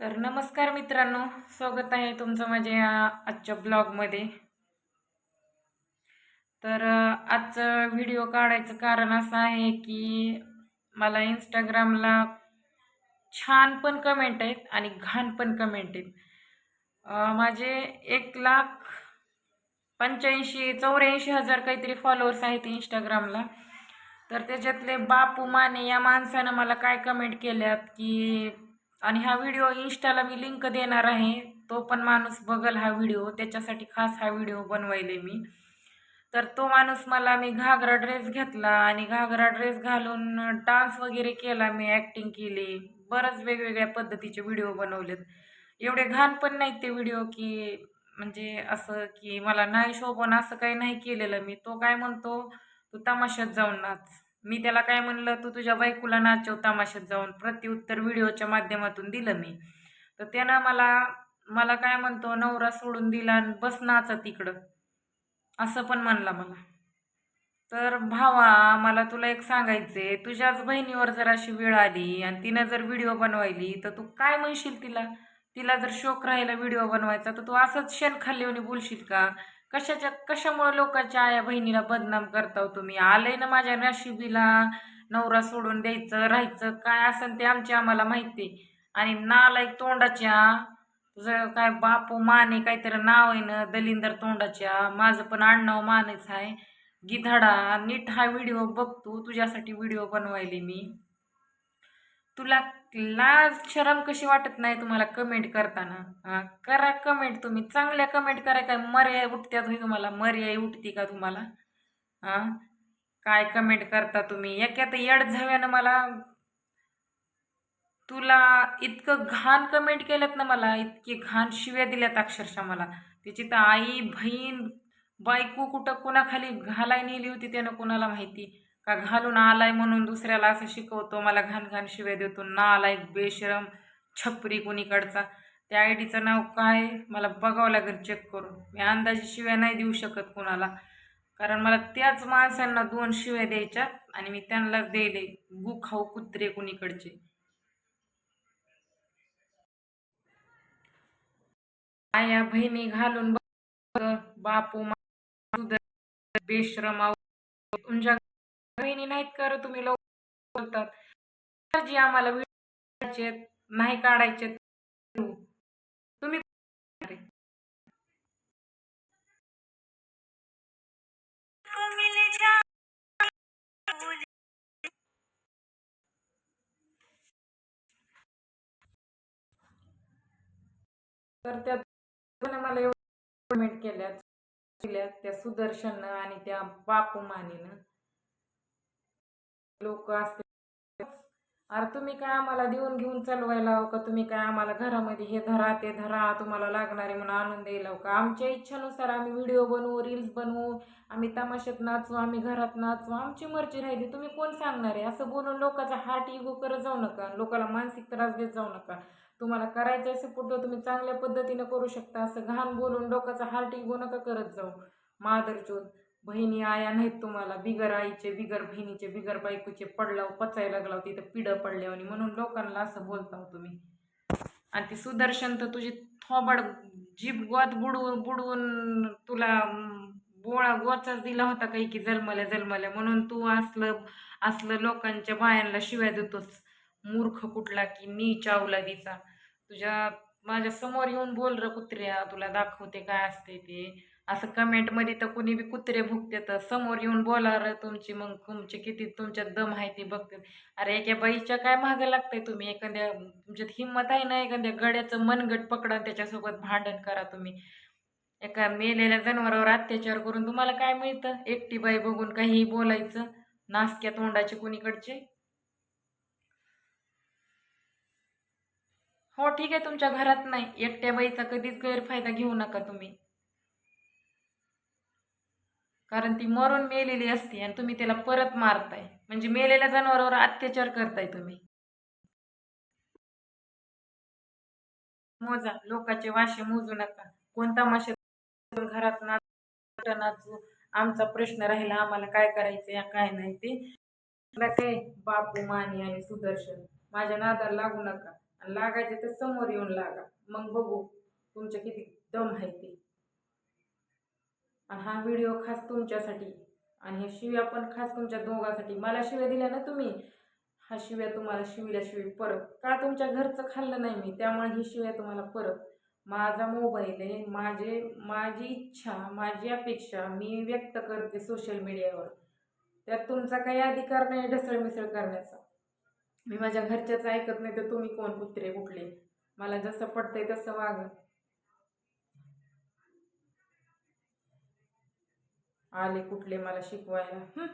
तर नमस्कार मित्रांनो स्वागत आहे तुमचं माझ्या आजच्या ब्लॉगमध्ये. तर आजचं व्हिडिओ काढायचं कारण असं आहे की मला इंस्टाग्रामला छान पण कमेंट आहेत आणि घाण पण कमेंट आहेत. माझे एक लाख पंच्याऐंशी चौऱ्याऐंशी हजार काहीतरी फॉलोअर्स आहेत इंस्टाग्रामला तर त्याच्यातले बापू माने या माणसानं मला काय कमेंट केल्यात की आणि हा व्हिडिओ इंस्टाला मी लिंक देणार आहे. तो पण माणूस बघल हा व्हिडिओ त्याच्यासाठी खास हा व्हिडिओ बनवायले मी. तर तो माणूस मला मी घागरा ड्रेस घेतला आणि घागरा ड्रेस घालून डान्स वगैरे केला. मी ॲक्टिंग केली. बरंच वेगवेगळ्या पद्धतीचे व्हिडिओ बनवलेत. एवढे घाण पण नाहीत ते व्हिडिओ की म्हणजे असं की मला नाही शोभून असं काही नाही केलेलं. मी तो काय म्हणतो? तू तमाशात जाऊन नाच. मी त्याला काय म्हणलं तू तुझ्या बायकोला नाचव तमाशात जाऊन प्रत्युत्तर व्हिडिओच्या माध्यमातून दिलं मी. तर त्यानं मला मला काय म्हणतो नवरा सोडून दिला आणि बस नाचा तिकडं असं पण म्हणला मला. तर भावा मला तुला एक सांगायचंय तुझ्याच बहिणीवर जर अशी वेळ आली आणि तिनं जर व्हिडिओ बनवायली तर तू काय म्हणशील तिला? तिला जर शोक राहिला व्हिडिओ बनवायचा तर तू असंच शेण खाल्ल्याने बोलशील का? कशाच्या कशामुळे लोकांच्या आया बहिणीला बदनाम करता हो तुम्ही? आलंय ना माझ्या नशिबीला. नवरा सोडून द्यायचं राहायचं काय असेल ते आमची आम्हाला माहिती. आणि नालायक तोंडाच्या. तुझं काय बापू माने काहीतरी नाव आहे ना दलिंदर तोंडाच्या. माझं पण आडनाव मानेच आहे. गिधाडा नीट हा व्हिडिओ बघतो तुझ्यासाठी व्हिडिओ बनवायले मी. तुला लाज शरम कशी वाटत नाही तुम्हाला कमेंट करताना? करा कमेंट तुम्ही. चांगल्या कमेंट करा काय मर्याय उठत्या तुम्ही तुम्हाला? मर्याय उठती का तुम्हाला? हा? काय कमेंट करता तुम्ही? एकात येड झाव्यानं मला तुला इतकं घाण कमेंट केल्यात ना मला इतकी घाण शिव्या दिल्यात अक्षरशः मला. तिची तर आई बहीण बायको कुठं कोणाखाली घालाय नेली होती त्यानं कोणाला माहिती? का घालून आलाय म्हणून दुसऱ्याला असं शिकवतो मला घाण घाण शिव्या देतो ना आलाय बेशरम छपरी कुणीकडचा. त्या आय डीचं नाव काय? मला बघावं लागेल चेक करून. मी अंदाजे शिव्या नाही देऊ शकत कुणाला. कारण मला त्याच माणसांना दोन शिव्या द्यायच्या आणि मी त्यांनाच द्यायले गु खाऊ कुत्रे कुणीकडचे. आया बहिणी घालून बघ, बापू बेश्रम तुमच्या बहिणी नाहीत कर तुम्ही लोक? बोलतात. जी आम्हाला व्हिडिओ नाही काढायचे तुम्ही तर त्या मला एवढं कमेंट केल्या त्या सुदर्शननं आणि त्या बापू मानेनं. लोक असते अरे तुम्ही काय आम्हाला देऊन घेऊन चालवायला हो का? तुम्ही काय आम्हाला घरामध्ये हे धरा ते धरा तुम्हाला लागणारे म्हणून आणून द्यायला हो का? आमच्या इच्छानुसार आम्ही व्हिडिओ बनवू रील्स बनवू आम्ही तमाशात नाचू आम्ही घरात नाचू आमची मर्जी राहिली. तुम्ही कोण सांगणार आहे? असं बोलून लोकांचा हार्ट इगो करत जाऊ नका. लोकांना मानसिक त्रास देत जाऊ नका. तुम्हाला करायचं आहे सपोर्ट तुम्ही चांगल्या पद्धतीनं करू शकता. असं घाण बोलून लोकांचा हार्ट इगो नका करत जाऊ. मादरचोद बहिणी आया नाहीत तुम्हाला. बिगर आईचे बिगर बहिणीचे बिगर बायकोचे पडलाव पचायला लागलाव तिथं पिढं पडल्यावर आणि म्हणून लोकांना असं बोलताव तुम्ही. आणि ती सुदर्शन तर तुझी थोबड जीभ गोत बुडवून बुडवून तुला बोळा गोचाच दिला होता काही की जलमल्या जलमल्या म्हणून तू असलं असलं लोकांच्या बायांना शिव्या देतोस. मूर्ख कुठला की नीच अवलादीचा तुझ्या माझ्यासमोर येऊन बोल र कुत्र्या तुला दाखवते काय असते ते. असं कमेंटमध्ये तर कुणी बी कुत्रे भुकते तर समोर येऊन बोला तुमची मग तुमचे किती तुमच्यात दम आहे ती बघते. अरे एका बाईच्या काय मागं लागतंय तुम्ही? एखाद्या तुमच्यात हिंमत आहे ना एखाद्या गड्याचं मनगट पकडा त्याच्यासोबत भांडण करा तुम्ही. एका मेलेल्या जनावरावर अत्याचार करून तुम्हाला काय मिळतं? एकटी बाई बघून काहीही बोलायचं नासक्या तोंडाचे कुणीकडचे? हो ठीक आहे तुमच्या घरात नाही. एकट्या बाईचा कधीच गैरफायदा घेऊ नका तुम्ही. कारण ती मरून मेलेली असते आणि तुम्ही त्याला परत मारताय. म्हणजे मेलेल्या जनावरावर अत्याचार करताय तुम्ही. मोजा लोकांचे वाशे मोजू नका. कोणता माशे घरात नाच नाचू आमचा प्रश्न राहिला आम्हाला काय करायचं या काय नाही ते. काय बापू माने आणि सुदर्शन माझ्या नादाला लागू नका. आणि लागायचे तर समोर येऊन लागा. मग बघू तुमच्या किती दम आहे ते. आणि हा व्हिडिओ खास तुमच्यासाठी आणि हे शिव्या पण खास तुमच्या दोघांसाठी. मला शिव्या दिल्या ना तुम्ही हा शिव्या तुम्हाला शिविल्याशिवाय परत. का तुमच्या घरचं खाल्लं नाही मी त्यामुळे ही शिव्या तुम्हाला परत. माझा मोबाईल आहे माझे माझी इच्छा माझी अपेक्षा मी व्यक्त करते सोशल मीडियावर त्यात तुमचा काही अधिकार नाही ढसळ मिसळ करण्याचा. मी माझ्या घरच्याच ऐकत नाही तर तुम्ही कोण कुत्रे कुठले? मला जसं पटतंय तसं वाग. आले कुठले मला शिकवायला?